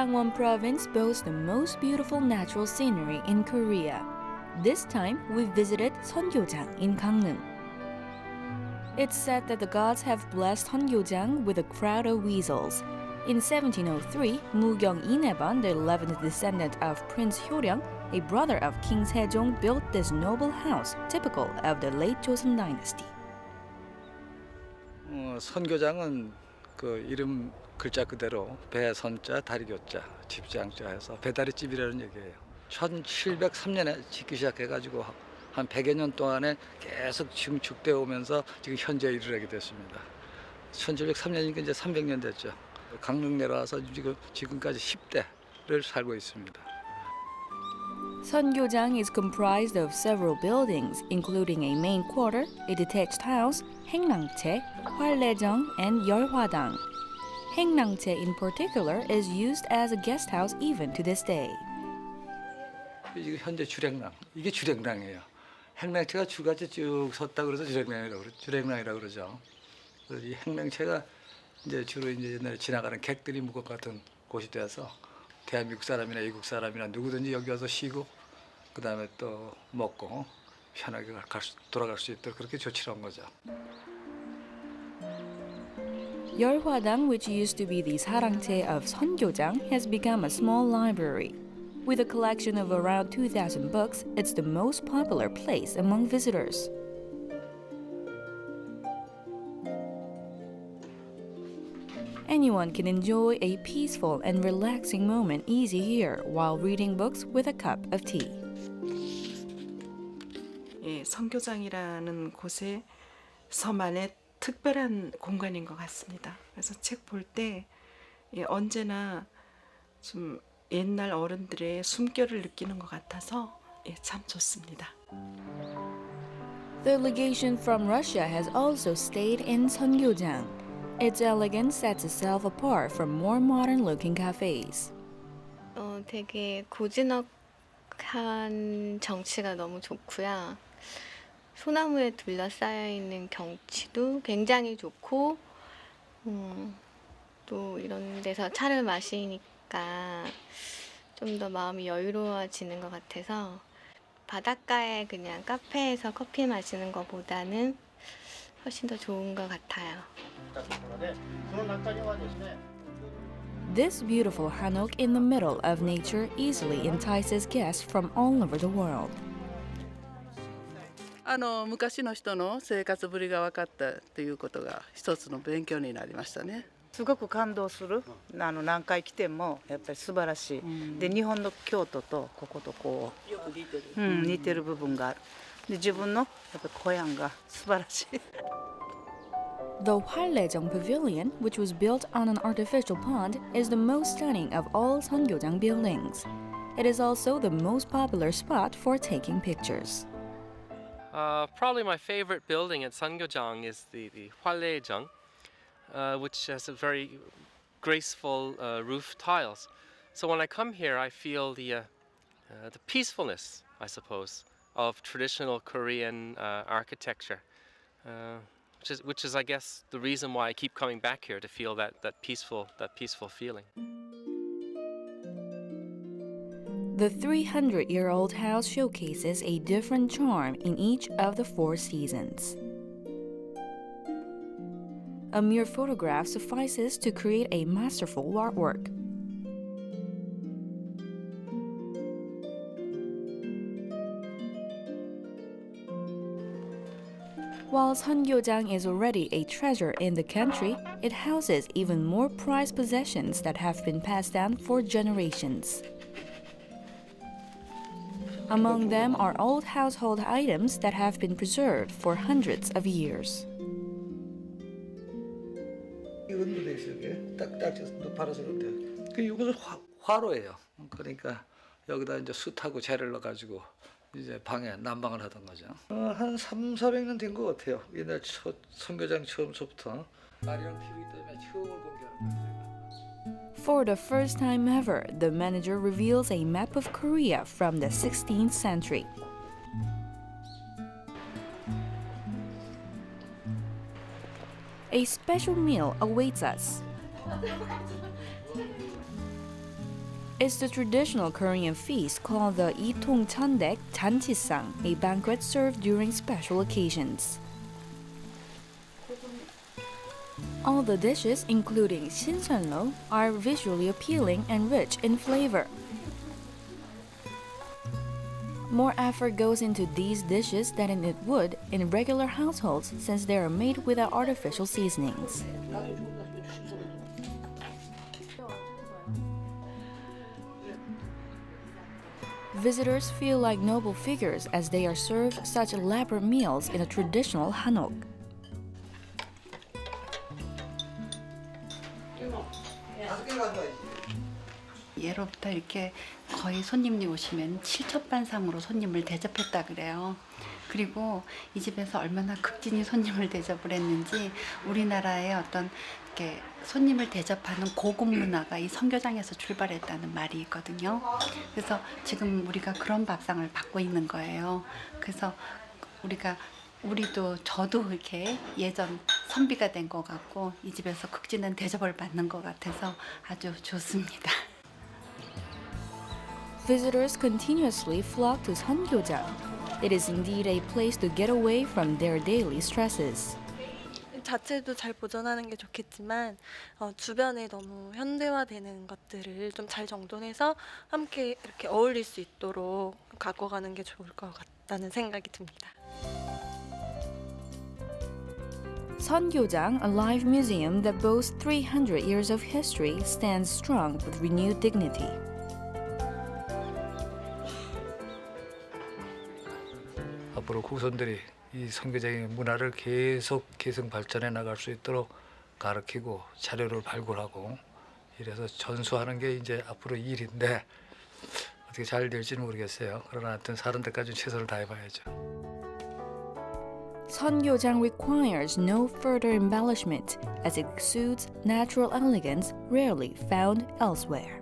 Gangwon province boasts the most beautiful natural scenery in Korea. This time we visited Seongyojang in Gangneung. It's said that the gods have blessed Seongyojang with a crowd of weasels. In 1703, Mugyong Ineban, the 11th descendant of Prince Hyoryang, a brother of King Sejong, built this noble house typical of the late Joseon dynasty. 어, 선교장은 그 이름 글자 그대로 배선자 다리교자 집장자 해서 배다리집이라는 얘기예요. 1703년에 짓기 시작해가지고 한 100여 년 동안에 계속 증축되어 오면서 지금 현재 이르게 됐습니다. 1703년이니까 이제 300년 됐죠. 강릉 내려와서 지금 지금까지 10대를 살고 있습니다. Seongyojang is comprised of several buildings, including a main quarter, a detached house, Haengnangche, Hwallejang, and Yeolhwadang. Haengnangche in particular is used as a guest house even to this day. 지금 현재 주랭랑 이게 주랭랑이에요. 행랑체가 주같이 쭉 섰다 그래서 주랭랑이라고 그러 주랭랑이라고 그러죠. 그래서 이 행랑체가 이제 주로 이제 옛날에 지나가는 객들이 묵을 것 같은 곳이 돼서 대한민국 사람이나 이국 사람이나 누구든지 여기 와서 쉬고 그 다음에 또 먹고 편하게 갈 수, 돌아갈 수 있도록 그렇게 조치를 한 거죠. Yeolhwadang, which used to be the sarangche of Seongyojang, has become a small library. With a collection of around 2,000 books, it's the most popular place among visitors. Anyone can enjoy a peaceful and relaxing moment easy here while reading books with a cup of tea. 예, 선교장이라는 곳에 서만의 특별한 공간인 것 같습니다. 그래서 책 볼때 예, 언제나 좀 옛날 어른들의 숨결을 느끼는 것 같아서 예, 참 좋습니다. The legation from Russia has also stayed in Seongyojang. Its elegance sets itself apart from more modern-looking cafes. 어, 되게 고즈넉한 정치가 너무 좋고요. 소나무에 둘러싸여 있는 경치도 굉장히 좋고, 음, 또 이런 데서 차를 마시니까 좀 더 마음이 여유로워지는 것 같아서 바닷가에 그냥 카페에서 커피 마시는 것보다는 훨씬 더 좋은 것 같아요. その中にはですね This beautiful hanok in the middle of nature easily entices guests from all over the world. あの昔の人の生活ぶりが分かったということが一つの勉強になりましたね。すごく感動するあの何回来てもやっぱり素晴らしい、で日本の京都とこことこよく似てる。う、うん、似てる部分がある で自分のやっぱり小屋が素晴らしい The Hwallejong Pavilion, which was built on an artificial pond, is the most stunning of all Seongyojang buildings. It is also the most popular spot for taking pictures. Uh, probably my favorite building at Sungyeojang is the, the Hwallejang, uh, which has a very graceful uh, roof tiles. So when I come here, I feel the, uh, uh, the peacefulness, I suppose, of traditional Korean uh, architecture, uh, which, is, which is, I guess, the reason why I keep coming back here to feel that, that, peaceful, that peaceful feeling. The 300 year old house showcases a different charm in each of the four seasons. A mere photograph suffices to create a masterful artwork. While Seongyojang is already a treasure in the country, it houses even more prized possessions that have been passed down for generations. Among them are old household items that have been preserved for hundreds of years. 이건 돼 있어요. 이게 딱딱 높아서 그렇대요. 그 이것은 화, 화로예요. 그러니까 여기다 이제 숯하고 재를 넣어가지고 이제 방에 난방을 하던 거죠. 어, 한 3, 400년 된 것 같아요. 옛날 첫 선교장 처음서부터 말이랑 TV 때문에 처음을 공개하는 거예요. For the first time ever, the manager reveals a map of Korea from the 16th century. A special meal awaits us. It's the traditional Korean feast called the Itong Chandek Janchisang, a banquet served during special occasions. All the dishes, including shinseonlo, are visually appealing and rich in flavor. More effort goes into these dishes than it would in regular households since they are made without artificial seasonings. Visitors feel like noble figures as they are served such elaborate meals in a traditional hanok. 예로부터 이렇게 거의 손님이 오시면 칠첩반상으로 손님을 대접했다 그래요. 그리고 이 집에서 얼마나 극진히 손님을 대접을 했는지 우리나라의 어떤 이렇게 손님을 대접하는 고급 문화가 이 선교장에서 출발했다는 말이 있거든요. 그래서 지금 우리가 그런 밥상을 받고 있는 거예요. 그래서 우리가 우리도 저도 이렇게 예전 선비가 된 것 같고 이 집에서 극진한 대접을 받는 것 같아서 아주 좋습니다. Visitors continuously flock to Seongyojang. It is indeed a place to get away from their daily stresses. 자체도 잘 보존하는 게 좋겠지만 어, 주변에 너무 현대화되는 것들을 좀 잘 정돈해서 함께 이렇게 어울릴 수 있도록 갖고 가는 게 좋을 것 같다는 생각이 듭니다. Seongyojang, a live museum that boasts 300 years of history, stands strong with renewed dignity. 앞으로 후손들이 이 선교적인 문화를 계속 계승 발전해 나갈 수 있도록 가르치고 자료를 발굴하고 이래서 전수하는 게 이제 앞으로 일인데 어떻게 잘 될지는 모르겠어요. 그러나 하여튼 사는 데까지 최선을 다해봐야죠. Seongyojang requires no further embellishment as it exudes natural elegance rarely found elsewhere.